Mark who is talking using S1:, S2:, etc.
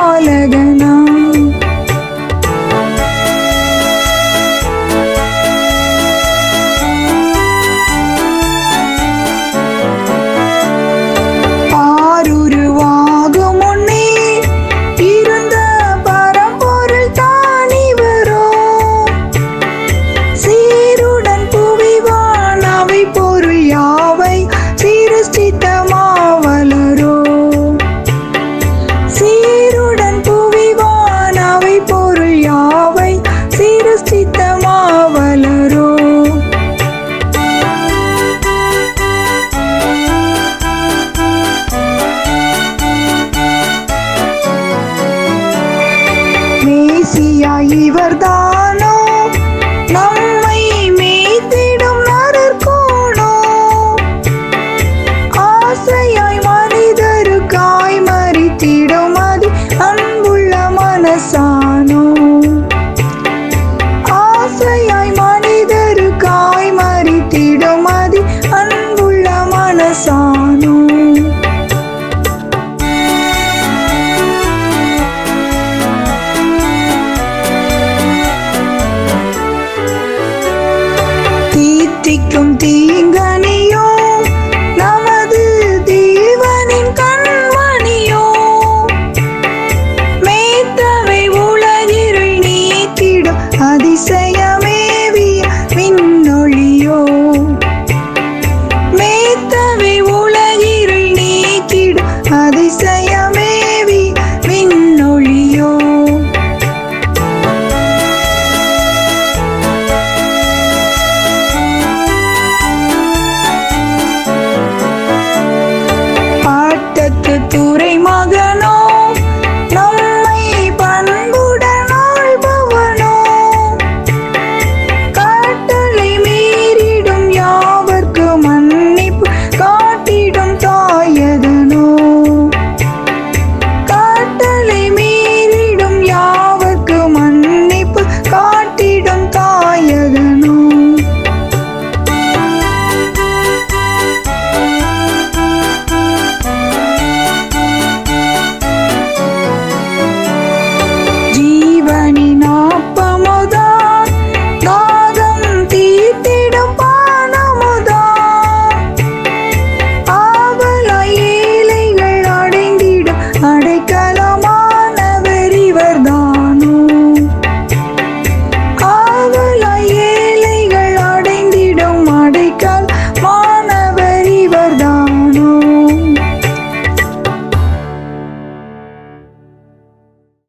S1: பாலகனா இவர்தானோ? நம்மை மேய்த்திடும் நரற்கோணோ ஆசையாய் மனிதருக்காய் மறித்திடும் அது அன்புள்ள மனசானோ? ஆசையாய் மனிதருக்காய் மறித்திடும் அது அன்புள்ள மனசானோ? தீத்திக்கும் தீ mother